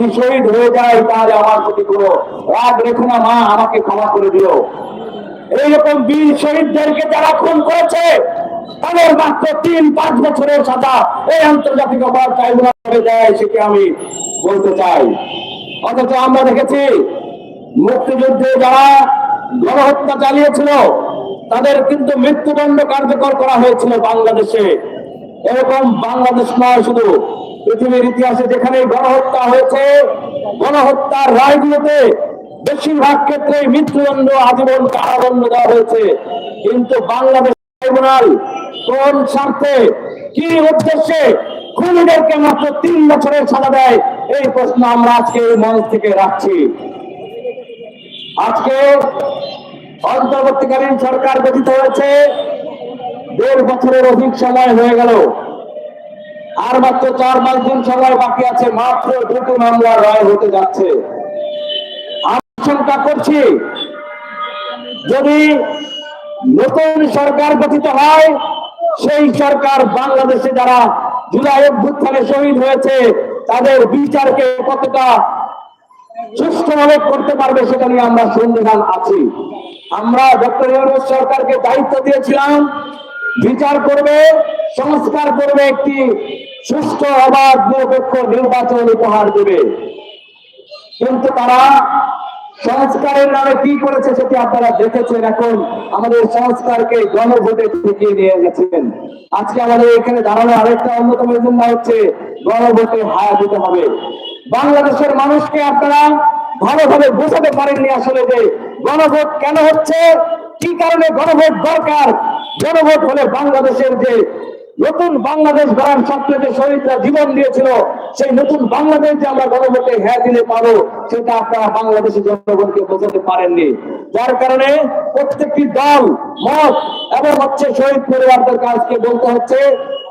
যদি শহীদ হয়ে যায়, তাহলে আমার প্রতি কোনো রাগ রেখো না, মা, আমাকে ক্ষমা করে দিও। এইরকম বীর শহীদদেরকে যারা খুন করেছে, তাদের মাত্র তিন, পাঁচ বছরের সাজা এই আন্তর্জাতিক অপরাধ ট্রাইব্যুনাল করে দেয়, সেটি আমি বলতে চাই। অথচ আমরা দেখেছি, মুক্তিযুদ্ধে যারা গণহত্যা চালিয়েছিল, তাদের কিন্তু মৃত্যুদণ্ড কার্যকর করা হয়েছিল বাংলাদেশে। এরকম বাংলাদেশ নয় শুধু পৃথিবীর ইতিহাসে যেখানে গণহত্যা হয়েছে, গণহত্যার রায়গুলোতে বেশিরভাগ ক্ষেত্রে মৃত্যুদণ্ড আজীবন কারাদণ্ড দেওয়া হয়েছে। কিন্তু বাংলাদেশ ট্রাইব্যুনাল কোন স্বার্থে, কি উদ্দেশ্যে খুনিদেরকে মাত্র তিন বছরের সাজা দেয়, এই প্রশ্ন আমরা আজকে এই মঞ্চ থেকে রাখছি। আজকে অন্তর্বর্তীকালীন সরকার গঠিত হয়েছে, দেড় বছরের অধিক সময় হয়ে গেল। আর মাত্র চার পাঁচ দিন সময় বাকি আছে, মাত্র দুটো মামলার রায় হতে যাচ্ছে। আশঙ্কা করছি, যদি নতুন সরকার গঠিত হয়, সেই সরকার বাংলাদেশে যারা জুলাই অভ্যুত্থানে শহীদ হয়েছে, তাদের বিচারকে কতটা সুষ্ঠুভাবে করতে পারবে সেটা নিয়ে আমরা সন্দেহান আছি। আমরা ডক্টর সরকারকে দায়িত্ব দিয়েছিলাম বিচার করবে, সংস্কার করবে একটি সুষ্ঠু অবাধ, নিরপেক্ষ নির্বাচন উপহার দেবে। কিন্তু তারা সংস্কারের নামে কি করেছে সেটি আপনারা দেখেছেন এখন। আমাদের সংস্কারকে গণভোটে ঠেকিয়ে নিয়ে গেছেন। আজকে আমাদের এখানে দাঁড়ানো আরেকটা অন্যতম এজেন্ডা হচ্ছে গণভোটে হায়া দিতে হবে। বাংলাদেশের মানুষকে আপনারা ভালোভাবে বোঝাতে পারেননি আসলে যে গণভোট কেন হচ্ছে, কি কারণে গণভোট দরকার গণভোট হলে বাংলাদেশের যে নতুন বাংলাদেশ গড়ার স্বপ্নে যে শহীদরা জীবন দিয়েছিল, সেই নতুন বাংলাদেশ যে আমরা গণভোটে হ্যাঁ দিলে পাবো সেটা আপনারা বাংলাদেশের জনগণকে বোঝাতে পারেননি। যার কারণে প্রত্যেকটি দল, মত, এবং হচ্ছে শহীদ পরিবারদের কাজকে বলতে হচ্ছে,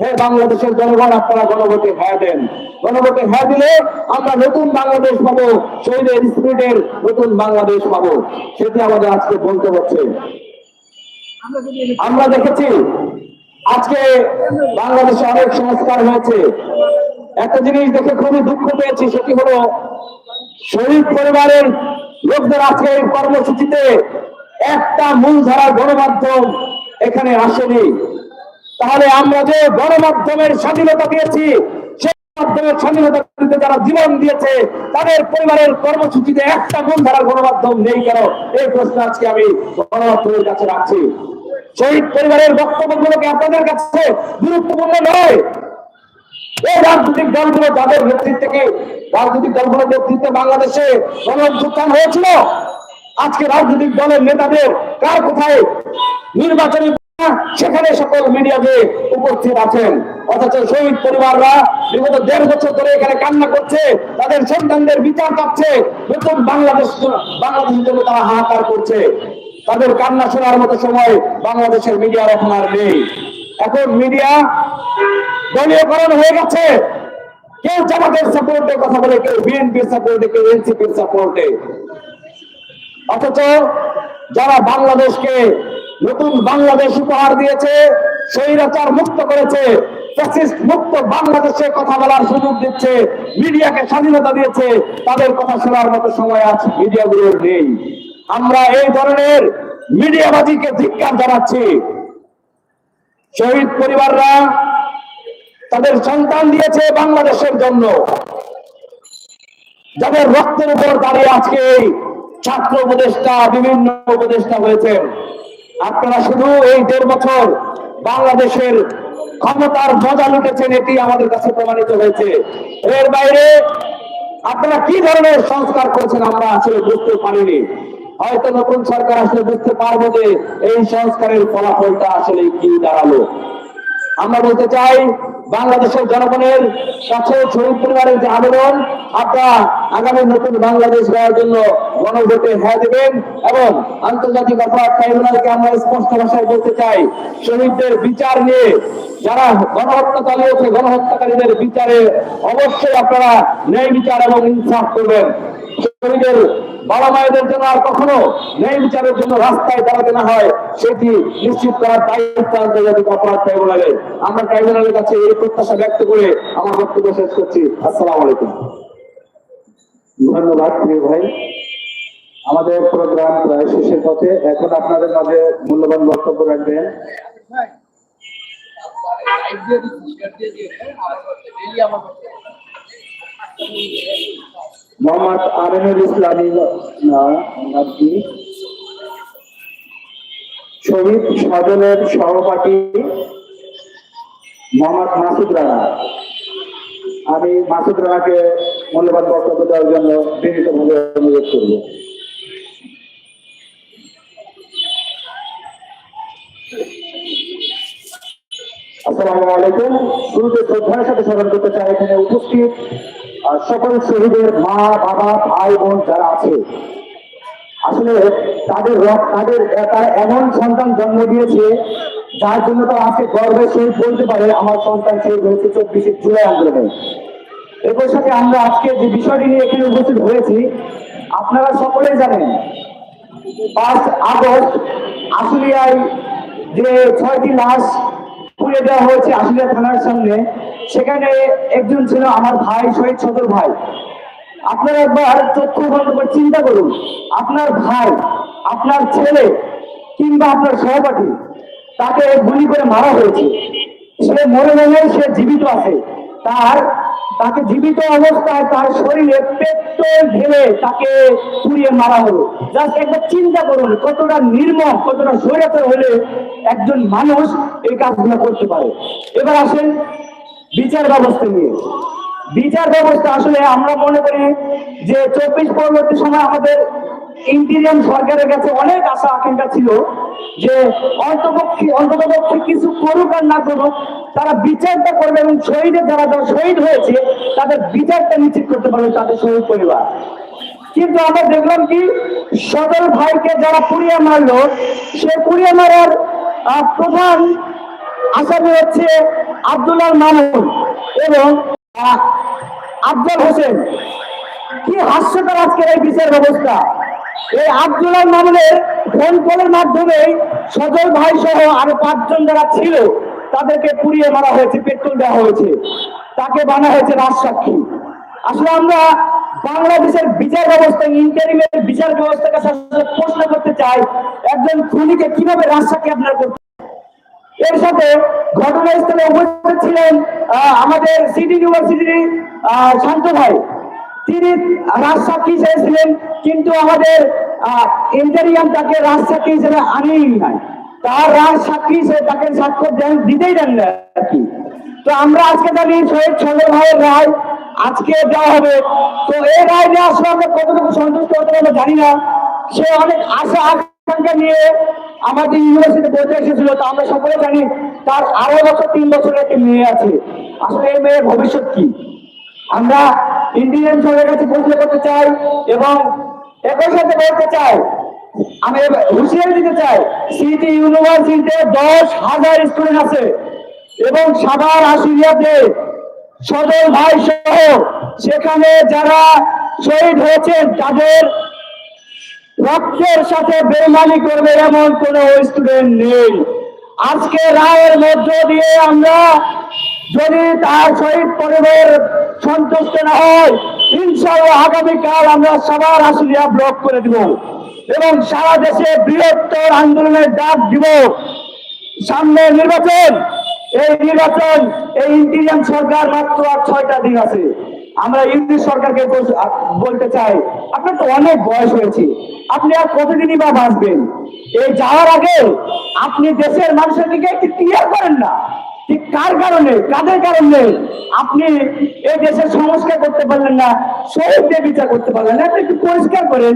হে বাংলাদেশের জনগণ, আপনারা গণভোটে হ্যাঁ দেন। গণভোটে হ্যাঁ দিলে আমরা নতুন বাংলাদেশ পাবো, শহীদের স্পিরিটের নতুন বাংলাদেশ পাবো। সেটি আমাদের আজকে বলতে হচ্ছে। আমরা দেখেছি আজকে বাংলাদেশে অনেক সংস্কার হয়েছে। একটা জিনিস দেখে খুবই দুঃখ পেয়েছি, সেটি হলো শহীদ পরিবারের লোকদের আজকে এই কর্মসূচিতে একটা মূলধারার গণমাধ্যম এখানে আসেনি। তাহলে আমরা যে গণমাধ্যমের স্বাধীনতা মাধ্যমের যারা জীবন দিয়েছে, তাদের পরিবারের কর্মসূচিতে একটা মূলধারার গণমাধ্যম নেই কেন? এই প্রশ্ন আজকে আমি গণমাধ্যমের কাছে রাখছি। শহীদ পরিবারের বক্তব্যগুলোকে আপনাদের কাছে গুরুত্বপূর্ণ নয়। এই রাজনৈতিক দলগুলো যাদের নেতৃত্বে রাজনৈতিক দলগুলোর নেতৃত্বে বাংলাদেশে গণঅভ্যুত্থান হয়েছিল? আজকে রাজনৈতিক দলের নেতাদের কার কোথায় নির্বাচনী সেখানে সকল মিডিয়াতে উপস্থিত আছেন অথচ শহীদ পরিবাররা বিগত দেড় বছর ধরে এখানে কান্না করছে, তাদের সন্তানদের বিচার পাচ্ছে নতুন বাংলাদেশ, বাংলাদেশের জন্য তারা হাহাকার করছে। তাদের কান্না শোনার মতো সময় বাংলাদেশের মিডিয়ার এখন আর নেই। এখন মিডিয়া দলীয়করণ হয়ে গেছে। কেউ জামাতের সাপোর্টে কথা বলে, কেউ বিএনপির সাপোর্টে, কেউ এনসিপির সাপোর্টে। অথচ যারা বাংলাদেশকে নতুন বাংলাদেশ উপহার দিয়েছে, স্বৈরাচার মুক্ত করেছে মুক্ত বাংলাদেশে কথা বলার সুযোগ দিচ্ছে, মিডিয়াকে স্বাধীনতা দিয়েছে, তাদের কথা শোনার মতো সময় আজ মিডিয়াগুলোর নেই। আমরা এই ধরনের মিডিয়াবাজিকে জানাচ্ছি। শহীদ পরিবাররা তাদের সন্তান দিয়েছে বাংলাদেশের জন্য। যাদের রক্তের উপর দাঁড়িয়ে আজকে ছাত্র উপদেষ্টা, বিভিন্ন উপদেষ্টা হয়েছেন। আপনারা শুধু এই দেড় বছর বাংলাদেশের ক্ষমতার মজা লুটেছেন, এটি আমাদের কাছে প্রমাণিত হয়েছে। এর বাইরে আপনারা কি ধরনের সংস্কার করেছেন আমরা আসলে বুঝতে পারিনি। হয়তো নতুন সরকার আসলে বুঝতে পারব যে এই সংস্কারের ফলাফলটা আসলে কি দাঁড়াল। আমরা বলতে চাই, বাংলাদেশের জনগণের কাছে শহীদ পরিবারের যে আবেদন, আপনারা আগামী নতুন বাংলাদেশ গড়ার জন্য গণভোটে হ্যাঁ দেবেন এবং আন্তর্জাতিক অপরাধ ট্রাইব্যুনালকে আমরা স্পষ্ট ভাষায় বলতে চাই, শহীদদের বিচার নিয়ে যারা গণহত্যা চালিয়েছে গণহত্যাকারীদের বিচারে অবশ্যই আপনারা ন্যায় বিচার এবং ইনসাফ করবেন। শহীদের বাবা মায়েদের জন্য আর কখনো ন্যায় বিচারের জন্য রাস্তায় দাঁড়াতে না হয়, সেটি নিশ্চিত করার দায়িত্ব আন্তর্জাতিক অপরাধ ট্রাইব্যুনালের। আমরা ট্রাইব্যুনালের কাছে এই প্রত্যাশা ব্যক্ত করে আমার বক্তব্য শেষ করছি। আসসালাম আলাইকুম। ধন্যবাদ, প্রিয় ভাই। আমাদের প্রোগ্রাম প্রায় শেষের পথে। এখন আপনাদের মাঝে মূল্যবান বক্তব্য রাখবেন। মোহাম্মদ আমিনুল ইসলামী শহীদ সজলের সহপাঠী মোহাম্মদ মাসুদ রানা। আমি মাসুদ রানাকে মূল্যবান বক্তব্য দেওয়ার জন্য বিনীতভাবে অনুরোধ করব। আসসালামু আলাইকুম। শুরুতে শ্রদ্ধার সাথে স্মরণ করতে চাই, এখানে উপস্থিত সকল শহীদের মা, বাবা, ভাই, বোন যারা আছে, আসলে তাদের তাদের, তারা এমন সন্তান জন্ম দিয়েছে, যার জন্য তারা আজকে গর্বের সহিত বলতে পারে, আমার সন্তান শহীদ হয়েছে চব্বিশে জুলাই আন্দোলনে। এর সাথে আমরা আজকে যে বিষয়টি নিয়ে এখানে উপস্থিত হয়েছি, আপনারা সকলেই জানেন, পাঁচ আগস্ট আশুলিয়ায় যে ছয়টি লাশ পুড়ে দেওয়া হয়েছে আশুলিয়া থানার সামনে সেখানে একজন ছিল আমার ভাই, শহীদ সদর ভাই। আপনারা একবার চক্ষু বন্ধ করে চিন্তা করুন, আপনার ভাই, আপনার ছেলে কিংবা আপনার সহপাঠী, তাকে গুলি করে মারা হয়েছে। সে মরে গেলে সে জীবিত আছে। তার, তাকে জীবিত অবস্থায় তার শরীরে পেট্রোল ঢেলে তাকে পুড়িয়ে মারা হলো। জাস্ট একবার চিন্তা করুন, কতটা নির্মম, কতটা স্বৈরাচার হলে একজন মানুষ এই কাজগুলো করতে পারে। এবার আসেন বিচার ব্যবস্থা নিয়ে। বিচার ব্যবস্থা আসলে আমরা মনে করি যে চব্বিশ পরবর্তী সময় আমাদের ইন্টিরিয়াম সরকারের কাছে অনেক আশা, আকাঙ্ক্ষা ছিল যে অন্তপক্ষে অন্ততপক্ষে কিছু করুক আর না করুক, তারা বিচারটা করবে এবং শহীদের যারা যারা শহীদ হয়েছে, তাদের বিচারটা নিশ্চিত করতে পারবে তাদের শহীদ পরিবার। কিন্তু আমরা দেখলাম কি সদর ভাইকে যারা পুড়িয়ে মারলো, সে পুড়িয়ে মারার প্রধান আসামি হচ্ছে আব্দুল্লাহ মামুন এবং আফজল হোসেন। কি হাস্যকর আজকের এই বিচার ব্যবস্থা। এই আব্দুল্লাহ মামুনের ফোন কলের মাধ্যমে সজল ভাই সহ আরও পাঁচজন যারা ছিল, তাদেরকে পুড়িয়ে মারা হয়েছে, পেট্রোল দেওয়া হয়েছে। তাকে বানা হয়েছে রাজসাক্ষী আসলে আমরা বাংলাদেশের বিচার ব্যবস্থা, ইন্টারিমের বিচার ব্যবস্থার কাছে প্রশ্ন করতে চাই, একজন খুনিকে কীভাবে রাজসাক্ষী আপনার করতে এর সাথে ঘটনাস্থলে উপস্থিত ছিলেন আমাদের সিটি ইউনিভার্সিটির শান্ত ভাই। তিনি রাজসাক্ষী হিসেবে ছিলেন কিন্তু আমাদের ইন্টারিয়াম তাকে রাজসাক্ষী হিসেবে আনেই নাই। তার রাজ সাক্ষী হিসেবে তাকে স্বাক্ষর দেন, দিতেই দেন না কি। তো আমরা আজকে জানি শহীদ চন্দ্র ভাইয়ের রায় আজকে দেওয়া হবে। তো এই রায় নিয়ে আসলে আমরা কতটুকু সন্তুষ্ট হতে পারব জানি না। সে অনেক আশা, আকাঙ্ক্ষা নিয়ে আমাদের ইউনিভার্সিটি পড়তে এসেছিল। তো আমরা সকলে জানি তার আড়াই বছর, তিন বছরের একটি মেয়ে আছে। আসলে এই মেয়ের ভবিষ্যৎ কি? আমরা ইন্ডিয়ান সরকারের কাছে প্রশ্ন করতে চাই এবং একই সাথে বলতে চাই, আমি হুঁশিয়ারি দিতে চাই, সিটি ইউনিভার্সিটিতে দশ হাজার স্টুডেন্ট আছে এবং সাভার, আশুলিয়াতে সদর ভাই সহ সেখানে যারা শহীদ হয়েছেন, তাদের রক্তের সাথে বেমানি করবে এমন কোন স্টুডেন্ট নেই। আজকে রায়ের মধ্য দিয়ে আমরা যদি তার শহীদ পরিবার সন্তুষ্ট না হয়, ইনশাআল্লাহ আগামীকাল আমরা সবার আসলিয়া ব্লক করে দিব এবং সারা দেশে বৃহত্তর আন্দোলনের ডাক দিব। সামনে নির্বাচন, এই নির্বাচন, এই ইন্টিরিয়াম সরকার মাত্র আর ছয়টা দিন আছে। আমরা ইউনিট সরকারকে বলতে চাই আপনার তো অনেক বয়স হয়েছে, আপনি আর কতদিনই বা বাঁচবেন? এই যাওয়ার আগে আপনি দেশের মানুষের দিকে একটু ক্লিয়ার করেন না। ঠিক কার কারণে, কাদের কারণে আপনি এই দেশের সংস্কার করতে পারলেন না শহীদদের বিচার করতে পারলেন না, আপনি একটু পরিষ্কার করেন,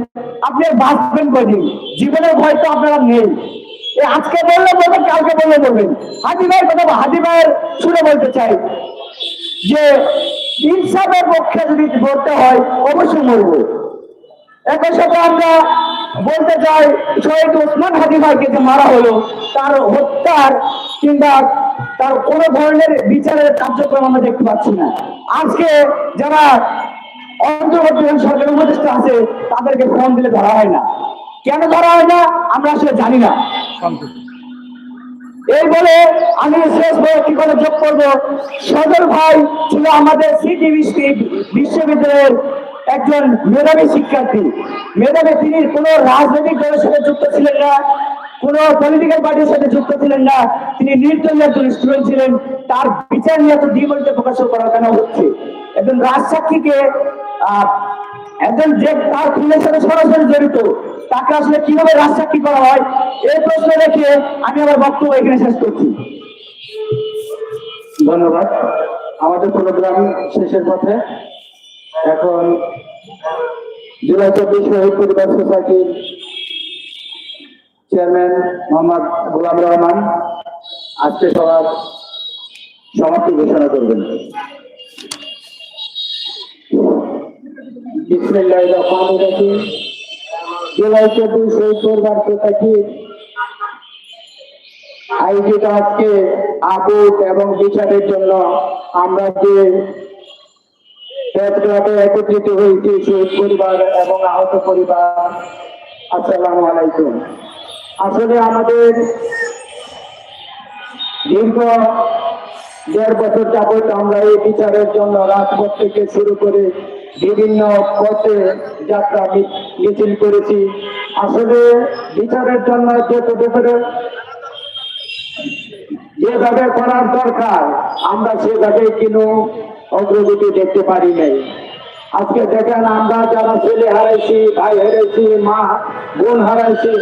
আপনি বাঁচবেন কদিন জীবনের ভয় তো আপনারা নেই। আজকে বললে বলবেন, কালকে বললে বলবেন। হাজি ভাইয়ের কথা হাজি ভাইয়ের শুনে বলতে চাই যে ইনসাফের পক্ষে যদি বলতে হয়, অবশ্যই মরবো। একই সাথে আমরা বলতে চাই, শহীদ ওসমান হাজি ভাইকে যে মারা হলো, তার হত্যার কিংবা তার কোনো ধরনের বিচারের কার্যক্রম আমরা দেখতে পাচ্ছি না। আজকে যারা অন্তর্বর্তী সরকার উপদেষ্টা আছে, তাদেরকে ফোন দিলে ধরা হয় না। কেন ধরা হয় না? আমরা আসলে জানি না। বলে আমি শেষ বলে কি করে যোগ করব? সদর ভাই ছিল আমাদের সিটি বিশ্ববিদ্যালয়ের একজন মেধাবী শিক্ষার্থী। মেধাবী তিনি কোনো রাজনৈতিক দলের সাথে যুক্ত ছিলেন না, কোন পলিটিক্যাল পার্টির সাথে যুক্ত ছিলেন না। তিনি নির্দলীয় একজন স্টুডেন্ট ছিলেন। তার বিচার নিয়ে এত দ্বিমূল্যে প্রকাশ করা কেন হচ্ছে? একজন রাজসাক্ষীকে একজন যে তার খুনের সাথে সরাসরি জড়িত তাকে আসলে কীভাবে রাজসাক্ষী করা হয়, এই প্রশ্ন রেখে আমি আমার বক্তব্য এখানে শেষ করছি। ধন্যবাদ। আমাদের প্রোগ্রাম শেষের পথে এখন জুলাই চব্বিশ শহীদ পরিবার সোসাইটির চেয়ারম্যান মোহাম্মদ গোলাম রহমান আজকে সবার সমাপ্তি ঘোষণা করবেন। বিসমিল্লাহির রহমানির রহিম। জুলাই চব্বিশ শহীদ পরিবার সোসাইটির আয়োজিত আজকে এবং বিচারের জন্য আমরা যে একত্রিত হয়েছি পরিবার এবং আহত পরিবার, আসসালামু আলাইকুম। আসলে আমাদের দীর্ঘ দেড় বছর যাবৎ আমরা এই বিচারের জন্য রাজপথ থেকে শুরু করে বিভিন্ন পথে যাত্রা মিছিল করেছি। আসলে বিচারের জন্য ভেতরে যেভাবে করার দরকার, আমরা সেভাবে কোনো অগ্রগতি দেখতে পারি নাই। আজকে দেখেন আমরা যারা ছেলে হারাইছি, ভাই হারাইছি, মা, বোন হারাইছি,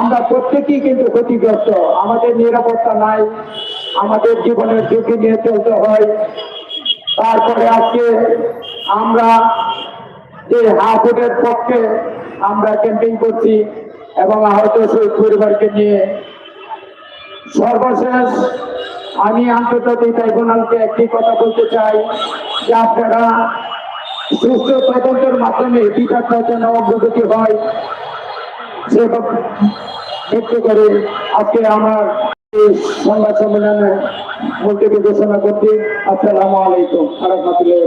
আমরা প্রত্যেকেই কিন্তু ক্ষতিগ্রস্ত। আমাদের নিরাপত্তা নাই, আমাদের জীবনের ঝুঁকি নিয়ে চলতে হয়। তারপরে আজকে আমরা যে হাফুটের পক্ষে আমরা ক্যাম্পিং করছি এবং আহত শহীদ পরিবারকে নিয়ে। সর্বশেষ আমি আন্তর্জাতিক ট্রাইব্যুনালকে একটি কথা বলতে চাই যে আপনারা সুস্থ তদন্তের মাধ্যমে বিচারটা যেন অগ্রগতি হয়, সে ব্যক্ত করে আজকে আমার এই সংবাদ সম্মেলনে মুলতবি ঘোষণা করছি। আসসালামু আলাইকুম। আরহামতুল্লাহ